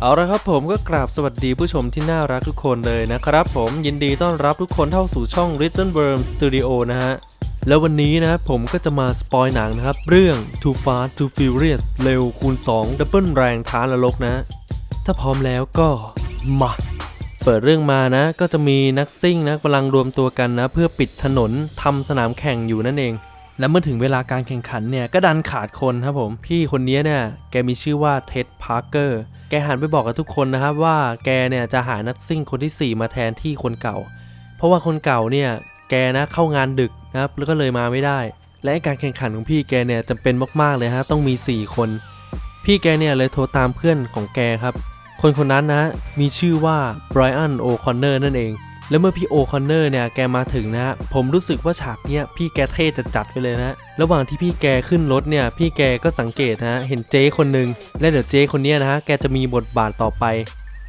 เอาละครับผมก็กราบสวัสดีผู้ชมที่น่ารักทุกคนเลยนะครับผมยินดีต้อนรับทุกคนเข้าสู่ช่อง Little Worm Studio นะฮะ แล้ววันนี้นะผมก็จะมาสปอยหนังนะครับ เรื่อง Too Fast Too Furious เร็วคูณ 2 ดับเบิลแรงท้านรกนะ ถ้าพร้อมแล้วก็มาเปิดเรื่องมานะ ก็จะมีนักซิ่งนะกำลังรวมตัวกันนะ เพื่อปิดถนนทำสนามแข่งอยู่นั่นเองและเมื่อถึงเวลาการแข่งขันเนี่ยก็ดันขาดคนครับผม พี่คนนี้เนี่ยแกมีชื่อว่าเท็ดพาร์เกอร์ แกหันไปบอกกับทุกคนนะครับว่าแกเนี่ยจะหานักซิ่งคนที่ 4 มาแทนที่คนเก่า เพราะว่าคนเก่าเนี่ยแกนะเข้างานดึกนะครับแล้วก็เลยมาไม่ได้ และการแข่งขันของพี่แกเนี่ยจำเป็นมากๆเลยฮะต้องมี 4 คน พี่แกเนี่ยเลยโทรตามเพื่อนของแกครับ คนคนนั้นนะมีชื่อว่าไบรอันโอคอนเนอร์นั่นเอง แล้วเมื่อพี่โอคอนเนอร์เนี่ยแกมาถึงนะฮะผมรู้สึกว่าฉากเนี้ยพี่แกเท่จะจัดไปเลยนะ ระหว่างที่พี่แกขึ้นรถเนี่ย พี่แกก็สังเกตนะฮะเห็นเจ๊คนหนึ่งและเดี๋ยวเจ๊คนเนี้ยนะฮะแกจะมีบทบาทต่อไป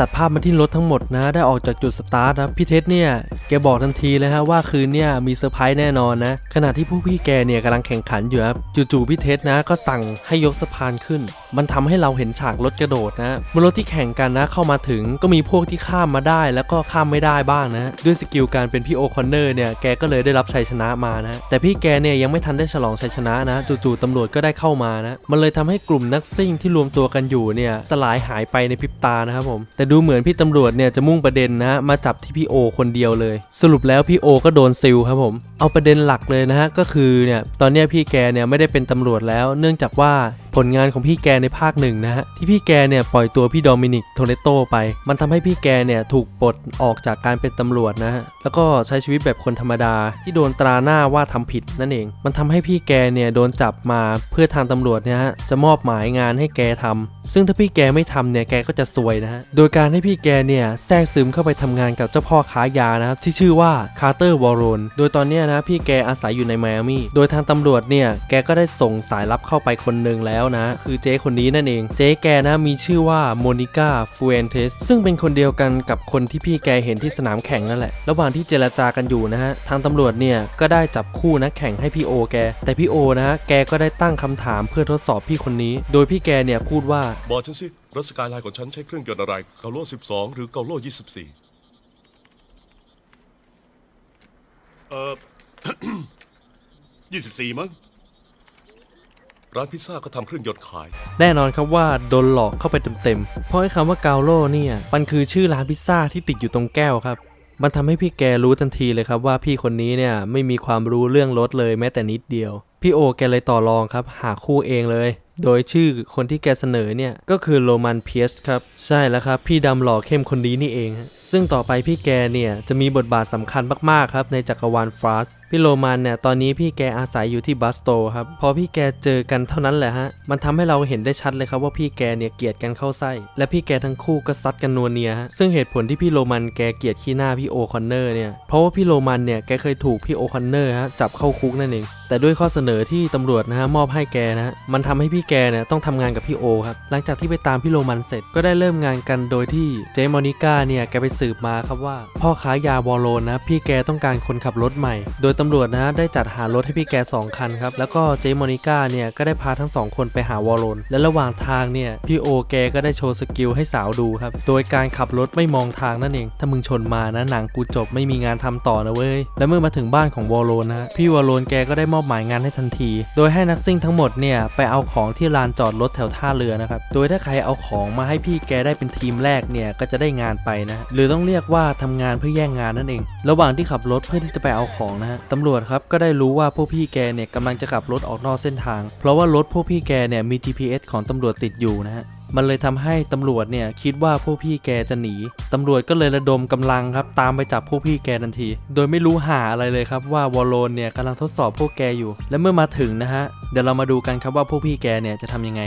ตัดภาพมาที่รถทั้งหมดนะ ได้ออกจากจุดสตาร์ทนะพี่เท็ดเนี่ยแกบอกทันทีเลยฮะว่าคืนเนี่ยมีเซอร์ไพรส์แน่นอนนะขณะที่ผู้พี่แกเนี่ยกำลังแข่งขันอยู่ครับจู่ๆพี่เท็ดนะก็สั่งให้ยกสะพานขึ้น มันทำให้เราเห็นฉากรถกระโดดนะมือรถที่แข่งกันนะเข้ามาถึงก็มีพวกที่ข้ามมาได้แล้วก็ข้ามไม่ได้บ้างนะ ด้วยสกิลการเป็นพี่โอคอนเนอร์เนี่ยแกก็เลยได้รับชัยชนะมานะ แต่พี่แกเนี่ยยังไม่ทันได้ฉลองชัยชนะนะ จู่ๆตำรวจก็ได้เข้ามานะ มันเลยทำให้กลุ่มนักซิ่งที่รวมตัวกันอยู่เนี่ยสลายหายไปในพริบตานะครับผมแต่ดูเหมือนพี่ตำรวจเนี่ยจะมุ่งประเด็นนะ มาจับที่พี่โอคนเดียวเลย สรุปแล้วพี่โอก็โดนซิลครับผมเอาประเด็นหลักเลยนะฮะก็คือเนี่ยตอนนี้พี่แกเนี่ยไม่ได้เป็นตำรวจแล้ว เนื่องจากว่า ผลงานของพี่แกในภาคหนึ่งนะฮะที่พี่แกเนี่ยปล่อยตัวพี่โดมินิกโทเรโตไป มันทำให้พี่แกเนี่ยถูกปลดออกจากการเป็นตำรวจนะฮะแล้วก็ใช้ชีวิตแบบคนธรรมดา ที่โดนตราหน้าว่าทำผิดนั่นเอง มันทำให้พี่แกเนี่ยโดนจับมาเพื่อทางตำรวจเนี่ยฮะจะมอบหมายงานให้แกทำซึ่งถ้าพี่แกไม่ทำเนี่ยแกก็จะซวยนะฮะโดยการให้พี่แกเนี่ยแทรกซึมเข้าไปทำงานกับเจ้าพ่อค้ายานะครับที่ชื่อว่าคาร์เตอร์วอร์โรนโดยตอนนี้นะพี่แกอาศัยอยู่ในไมอามี่โดยทางตำรวจเนี่ยแกก็ได้ส่งสายลับเข้าไปคนหนึ่งแล้วนะ คือเจ๊คนนี้นั่นเอง เจ๊แกนะมีชื่อว่าโมนิก้าฟูเอนเทสซึ่งเป็นคนเดียวกันกับคนที่พี่แกเห็นที่สนามแข่งนั่นแหละ ระหว่างที่เจรจากันอยู่นะฮะ ทางตำรวจเนี่ยก็ได้จับคู่นักแข่งให้พี่โอแก แต่พี่โอนะฮะแกก็ได้ตั้งคำถามเพื่อทดสอบพี่คนนี้ โดยพี่แกเนี่ยพูดว่า บอกฉันสิรัสกายไลน์ของฉันใช้เครื่องยนต์อะไรเกาโล่12 หรือเกาโล่24 เอ่อ24มั้ง ร้านพิซซ่าก็ทำเครื่องยนต์ขาย แน่นอนครับว่าโดนหลอกเข้าไปเต็มๆ เพราะไอ้คำว่าเกาโลเนี่ย มันคือชื่อร้านพิซซ่าที่ติดอยู่ตรงแก้วครับ มันทำให้พี่แกรู้ทันทีเลยครับว่าพี่คนนี้เนี่ยไม่มีความรู้เรื่องรถเลยแม้แต่นิดเดียว พี่โอแกเลยต่อรองครับ หาคู่เองเลย โดยชื่อคนที่แกเสนอเนี่ยก็คือโรมันเพียสครับ ใช่แล้วครับ พี่ดำหล่อเข้มคนนี้นี่เองฮะซึ่งต่อไปพี่แกเนี่ยจะมีบทบาทสำคัญมากๆครับในจักรวาลฟาสพี่โรมันเนี่ยตอนนี้พี่แกอาศัยอยู่ที่บัสโตครับพอพี่แกเจอกันเท่านั้นแหละฮะมันทำให้เราเห็นได้ชัดเลยครับว่าพี่แกเนี่ยเกลียดกันเข้าไส้ และพี่แกทั้งคู่ก็ซัดกันนัวเนียฮะซึ่งเหตุผลที่พี่โรมันแกเกลียดขี้หน้าพี่โอคอนเนอร์เนี่ยเพราะว่าพี่โรมันเนี่ยแกเคยถูกพี่โอคอนเนอร์ฮะจับเข้าคุกนั่นเองแต่ด้วยข้อเสนอที่ตำรวจนะฮะมอบให้แกนะมันทำให้พี่แกเนี่ยต้องทำงานกับพี่โอครับหลังจากที่ไปตามพี่โรมันเสร็จก็ได้เริ่มงานกันโดยที่เจมอนิก้าเนี่ยแกไปสืบมาครับว่า พ่อค้ายาวอลโลนนะพี่แกต้องการคนขับรถใหม่ โดยตำรวจนะได้จัดหารถให้พี่แก2คันครับ แล้วก็เจมอนิก้าเนี่ยก็ได้พาทั้งสองคนไปหาวอลโลนและระหว่างทางเนี่ยพี่โอแกก็ได้โชว์สกิลให้สาวดูครับ โดยการขับรถไม่มองทางนั่นเอง ถ้ามึงชนมานะหนังกูจบไม่มีงานทำต่อนะเว้ย และเมื่อมาถึงบ้านของวอลโลนนะพี่วอลโลนแกก็ได้มอบหมายงานให้ทันที โดยให้นักซิ่งทั้งหมดเนี่ยไปเอาของที่ลานจอดรถแถวท่าเรือนะครับ โดยถ้าใครเอาของมาให้พี่แกได้เป็นทีมแรกเนี่ยก็จะได้งานไปนะ หรือต้องเรียกว่าทำงานเพื่อแย่งงานนั่นเอง ระหว่างที่ขับรถเพื่อที่จะไปเอาของนะฮะตำรวจครับก็ได้รู้ว่าพวกพี่แกเนี่ยกำลังจะขับรถออกนอกเส้นทาง เพราะว่ารถพวกพี่แกเนี่ยมี GPS ของตำรวจติดอยู่นะฮะมันเลยทำให้ตำรวจเนี่ยคิดว่าพวกพี่แกจะหนีตำรวจก็เลยระดมกำลังครับตามไปจับพวกพี่แกทันที โดยไม่รู้หาอะไรเลยครับว่าวอลโลนเนี่ยกำลังทดสอบพวกแกอยู่ และเมื่อมาถึงนะฮะ เดี๋ยวเรามาดูกันครับว่าพวกพี่แกเนี่ยจะทำยังไง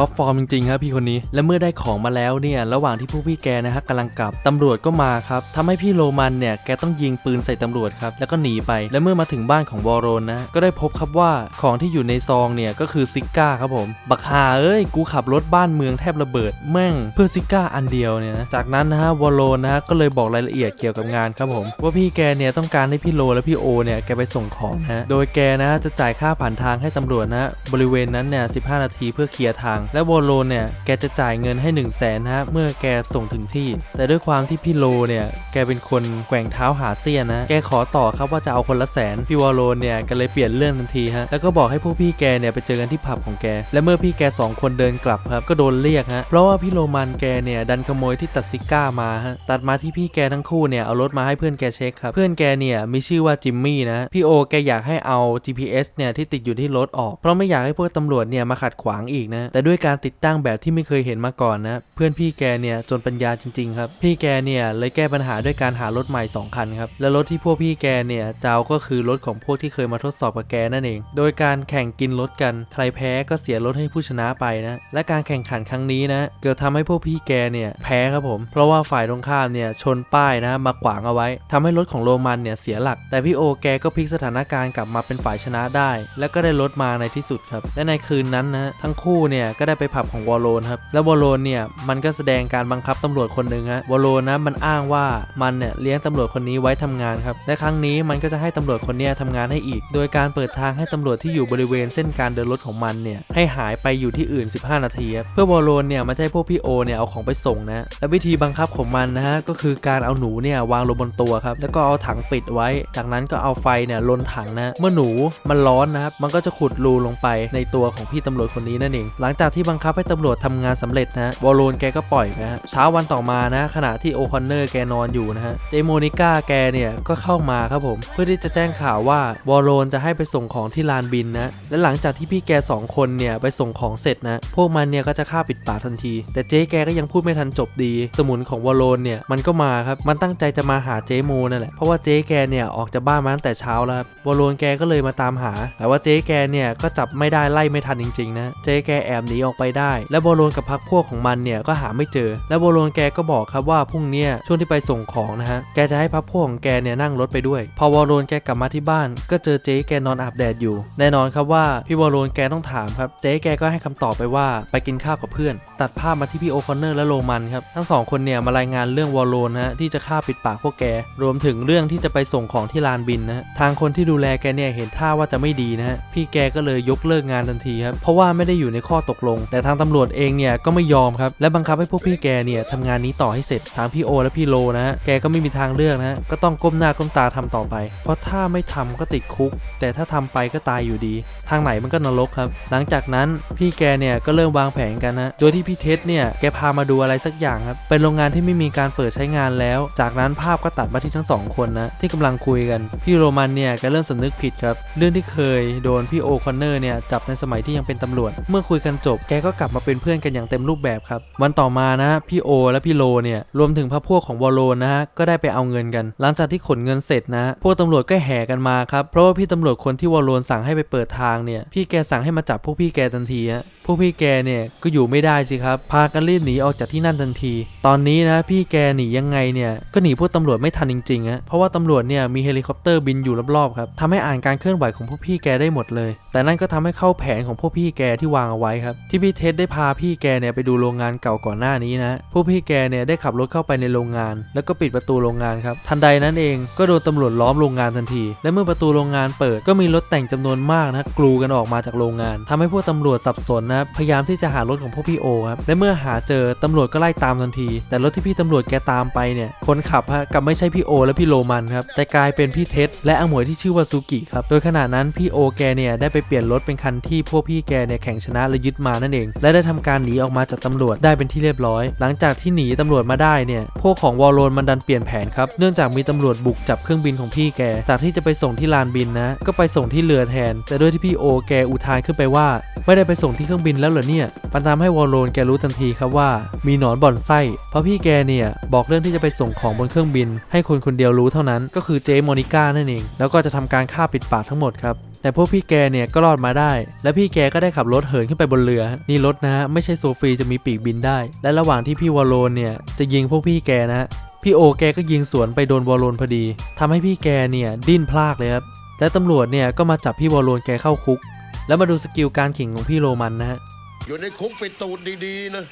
ท็อปฟอร์มจริงๆครับพี่คนนี้ และเมื่อได้ของมาแล้วเนี่ยระหว่างที่ผู้พี่แกนะฮะกำลังกลับตำรวจก็มาครับทำให้พี่โรมันเนี่ยแกต้องยิงปืนใส่ตำรวจครับแล้วก็หนีไป และเมื่อมาถึงบ้านของวอโรนนะก็ได้พบครับว่าของที่อยู่ในซองเนี่ยก็คือซิก้าครับผมบักฮาเอ้ยกูขับรถบ้านเมืองแทบระเบิดแม่งเพื่อซิก้าอันเดียวเนี่ยนะจากนั้นนะฮะวอโรนนะฮะก็เลยบอกรายละเอียดเกี่ยวกับงานครับผมว่าพี่แกเนี่ยต้องการให้พี่โรและพี่โอเนี่ยแกไปส่งของนะฮะโดยแกนะฮะจะจ่ายค่าผ่านทางให้ตำรวจนะฮะบริเวณนั้นเนี่ย15 นาทีเพื่อเคลียร์ทางและวอลโลนเนี่ยแกจะจ่ายเงินให้1นึ่งแสนนะฮะเมื่อแกส่งถึงที่ แต่ด้วยความที่พี่โลเนี่ยแกเป็นคนแกว่งเท้าหาเสี้ยนนะแกขอต่อครับว่าจะเอาคนละแสนพี่วอลโลนเนี่ยก็เลยเปลี่ยนเรื่องทันทีฮะแล้วก็บอกให้พวกพี่แกเนี่ยไปเจอกันที่ผับของแก และเมื่อพี่แกสองคนเดินกลับครับก็โดนเรียกฮะเพราะว่าพี่โรมันแกเนี่ยดันขโมยที่ตัดซิก้ามาฮะตัดมาที่พี่แกทั้งคู่เนี่ยเอารถมาให้เพื่อนแกเช็คครับเพื่อนแกเนี่ยมีชื่อว่าจิมมี่นะพี่โอแกอยากให้เอา GPS เนี่ยที่ติดอยู่ที่รถออกเพราะไม่อยากให้พวกตำรวจเนี่ยมาขัดขวางอีกนะแต่ด้วยการติดตั้งแบบที่ไม่เคยเห็นมาก่อนนะ เพื่อนพี่แกเนี่ยจนปัญญาจริงๆครับ พี่แกเนี่ยเลยแก้ปัญหาด้วยการหารถใหม่ 2 คันครับ และรถที่พวกพี่แกเนี่ยเจะเอาก็คือรถของพวกที่เคยมาทดสอบกับแกนั่นเอง โดยการแข่งกินรถกัน ใครแพ้ก็เสียรถให้ผู้ชนะไปนะ และการแข่งขันครั้งนี้นะ เกิดทำให้พวกพี่แกเนี่ยแพ้ครับผม เพราะว่าฝ่ายตรงข้ามเนี่ยชนป้ายนะมาขวางเอาไว้ทำให้รถของโรมันเนี่ยเสียหลัก แต่พี่โอแกก็พลิกสถานการณ์กลับมาเป็นฝ่ายชนะได้ แล้วก็ได้รถมาในที่สุดครับ และในคืนนั้นนะทั้งคู่เนี่ยก็ได้ไปผับของวอลโลนครับ แล้ววอลโลนเนี่ยมันก็แสดงการบังคับตำรวจคนหนึ่งฮะวอลโลนนะมันอ้างว่ามันเนี่ยเลี้ยงตำรวจคนนี้ไว้ทำงานครับ และครั้งนี้มันก็จะให้ตำรวจคนนี้ทำงานให้อีก โดยการเปิดทางให้ตำรวจที่อยู่บริเวณเส้นการเดินรถของมันเนี่ยให้หายไปอยู่ที่อื่น 15 นาทีครับเพื่อวอลโลนเนี่ยมันจะให้พวกพี่โอเนี่ยเอาของไปส่งนะและวิธีบังคับของมันนะฮะก็คือการเอาหนูเนี่ยวางลงบนตัวครับแล้วก็เอาถังปิดไว้ จากนั้นก็เอาไฟเนี่ยลนถังนะ เมื่อหนูมันร้อนนะครับมันก็จะขุดรูลงไปในตัวของพี่ตำรวจคนนี้นั่นเอง หลังจากที่บังคับให้ตำรวจทำงานสำเร็จนะวอลโลนแกก็ปล่อยนะฮะเช้าวันต่อมานะขณะที่โอคอนเนอร์แกนอนอยู่นะฮะเจโมนิก้าแกเนี่ยก็เข้ามาครับผมเพื่อที่จะแจ้งข่าวว่าวอลโลนจะให้ไปส่งของที่ลานบินนะและหลังจากที่พี่แกสองคนเนี่ยไปส่งของเสร็จนะพวกมันเนี่ยก็จะฆ่าปิดปากทันที แต่เจ๊แกก็ยังพูดไม่ทันจบดี สมุนของวอลโลนเนี่ยมันก็มาครับมันตั้งใจจะมาหาเจ๊โมนั่นแหละเพราะว่าเจ๊แกเนี่ยออกจากบ้านมาตั้งแต่เช้าแล้วบวอลโลนแกก็เลยมาตามหา แต่ว่าเจ๊แกเนี่ยก็จับไม่ได้ไล่ไม่ทันจริงๆนะเจ๊แกแอบหนีออกไปได้ และวอลโลนกับพักพวกของมันเนี่ยก็หาไม่เจอ และวอลโลนแกก็บอกครับว่าพรุ่งเนี้ยช่วงที่ไปส่งของนะฮะแกจะให้พักพวกของแกเนี่ยนั่งรถไปด้วย พอวอลโลนแกกลับมาที่บ้าน ก็เจอเจ๊แกนอนอาบแดดอยู่ แน่นอนครับว่าพี่วอลโลนแกต้องถามครับเจ๊แกก็ให้คำตอบไปว่าไปกินข้าวกับเพื่อน ตัดภาพมาที่พี่โอคอนเนอร์และโรมันครับทั้งสองคนเนี่ยมารายงานเรื่องวอลโลนนะฮะที่จะฆ่าปิดปากพวกแก รวมถึงเรื่องที่จะไปส่งของที่ลานบินนะฮะทางคนที่ดูแลแกเนี่ยเห็นท่าว่าจะไม่ดีนะฮะพี่แกก็เลยยกเลิกงานทันทีครับเพราะว่าไม่ได้อยู่ในข้อตกลงแต่ทางตำรวจเองเนี่ยก็ไม่ยอมครับ และบังคับให้พวกพี่แกเนี่ยทำงานนี้ต่อให้เสร็จทางพี่โอและพี่โลนะฮะแกก็ไม่มีทางเลือกนะฮะก็ต้องก้มหน้าก้มตาทำต่อไป เพราะถ้าไม่ทำก็ติดคุก แต่ถ้าทำไปก็ตายอยู่ดี ทางไหนมันก็นรกครับ หลังจากนั้นพี่แกเนี่ยก็เริ่มวางแผนกันนะโดยที่พี่เท็ดเนี่ยแกพามาดูอะไรสักอย่างครับ เป็นโรงงานที่ไม่มีการเปิดใช้งานแล้ว จากนั้นภาพก็ตัดมาที่ทั้งสองคนนะที่กำลังคุยกัน พี่โรมันเนี่ยแกเริ่มสำนึกผิดครับ เรื่องที่เคยโดนพี่โอคอนเนอร์เนี่ยจับในสมัยที่ยังเป็นตำรวจ เมื่อคุยกันจบแกก็กลับมาเป็นเพื่อนกันอย่างเต็มรูปแบบครับ วันต่อมานะพี่โอ และพี่โลเนี่ยรวมถึงพรรคพวกของวอลโลนนะฮะก็ได้ไปเอาเงินกัน หลังจากที่ขนเงินเสร็จนะพวกตำรวจก็แห่กันมาครับเพราะว่าพี่ตำรวจคนที่วอลโลนสั่งให้ไปเปิดทางเนี่ยพี่แกสั่งให้มาจับพวกพี่แกทันทีฮะ วกพี่แกเนี่ยก็อยู่ไม่ได้สิครับ พากันรีบหนีออกจากที่นั่นทันที ตอนนี้นะพี่แกหนียังไงเนี่ยก็หนีพวกตำรวจไม่ทันจริงๆฮะเพราะว่าตำรวจเนี่ยมีเฮลิคอปเตอร์บินอยู่รอบๆครับทำให้อ่านการเคลื่อนไหวของพวกพี่แกได้หมดเลย แต่นั่นก็ทำให้เข้าแผนของพวกพี่แกที่วางเอาไว้ครับที่พี่เท็ดได้พาพี่แกเนี่ยไปดูโรงงานเก่าก่อนหน้านี้นะพวกพี่แกเนี่ยได้ขับรถเข้าไปในโรงงาน แล้วก็ปิดประตูโรงงานครับทันใดนั้นเองก็โดนตำรวจล้อมโรงงานทันที และเมื่อประตูโรงงานเปิดก็มีรถแต่งจำนวนมากนะกลูกันออกมาจากโรงงานทำให้พวกตำรวจสับสนนะพยายามที่จะหารถของพวกพี่โอครับและเมื่อหาเจอตำรวจก็ไล่ตามทันที แต่รถที่พี่ตำรวจแกตามไปเนี่ยคนขับฮะกับไม่ใช่พี่โอ และพี่โรมันครับแต่กลายเป็นพี่เท็ดและอมวยที่ชื่อว่าซูกิครับโดยขณะนั้นพี่โอแกเนี่ยได้ไปเปลี่ยนรถเป็นคันที่พวกพี่แกเนี่ยแข่งชนะและยึดมานั่นเอง และได้ทำการหนีออกมาจากตำรวจได้เป็นที่เรียบร้อย หลังจากที่หนีตำรวจมาได้เนี่ยพวกของวอลโลนมันดันเปลี่ยนแผนครับเนื่องจากมีตำรวจบุกจับเครื่องบินของพี่แก จากที่จะไปส่งที่ลานบินนะก็ไปส่งที่เรือแทน แต่ด้วยที่พี่โอแกอุทานขึ้นไปว่า ไม่ได้ไปส่งที่เครื่องบินแล้วเหรอเนี่ย มันทำให้วอลโลนแกรู้ทันทีครับว่า มีหนอนบ่อนไส้เพราะพี่แกเนี่ยบอกเรื่องที่จะไปส่งของบนเครื่องบิน ให้คนคนเดียวรู้เท่านั้น ก็คือเจโมนิก้านั่นเอง แล้วก็จะทำการฆ่าปิดปากทั้งหมดครับแต่พวกพี่แกเนี่ยก็รอดมาได้ และพี่แกก็ได้ขับรถเหินขึ้นไปบนเรือ นี่รถนะฮะไม่ใช่โซฟีจะมีปีกบินได้ และระหว่างที่พี่วอลโลนเนี่ยจะยิงพวกพี่แกนะพี่โอแกก็ยิงสวนไปโดนวอลโลนพอดีทำให้พี่แกเนี่ยดิ้นพลากเลยครับและตำรวจเนี่ยก็มาจับพี่วอลโลนแกเข้าคุก แล้วมาดูสกิลการขิงของพี่โรมันนะฮะ อยู่ในคุกไปตูดดีๆนะ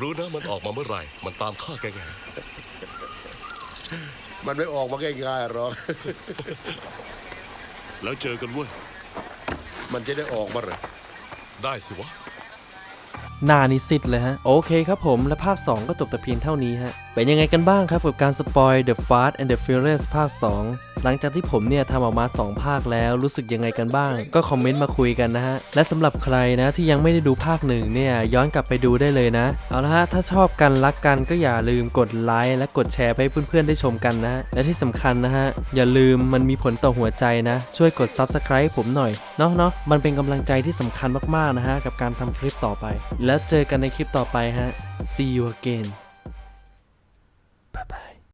รู้นะมันออกมาเมื่อไหร่ มันตามฆ่าแกไงมันไม่ออกมาง่ายๆหรอก แล้วเจอกันเว้ย มันจะได้ออกมาเหรอ ได้สิวะ หนานิสิตเลยฮะ โอเคครับผมและภาค 2 ก็จบแต่เพียงเท่านี้ฮะ เป็นยังไงกันบ้างครับกับการสปอย The Fast and the Furious ภาค 2 หลังจากที่ผมเนี่ยทำออกมา 2 ภาคแล้วรู้สึกยังไงกันบ้าง ก็คอมเมนต์มาคุยกันนะฮะ และสำหรับใครนะที่ยังไม่ได้ดูภาคหนึ่งเนี่ยย้อนกลับไปดูได้เลยนะ เอาละฮะถ้าชอบกันรักกันก็อย่าลืมกดไลค์และกดแชร์ไปให้เพื่อนๆได้ชมกันนะ และที่สำคัญนะฮะ อย่าลืมมันมีผลต่อหัวใจนะ ช่วยกด Subscribe ผมหน่อยเนาะเนาะมันเป็นกำลังใจที่สำคัญมากๆนะฮะกับการทำคลิปต่อไป แล้วเจอกันในคลิปต่อไปฮะ see you again bye bye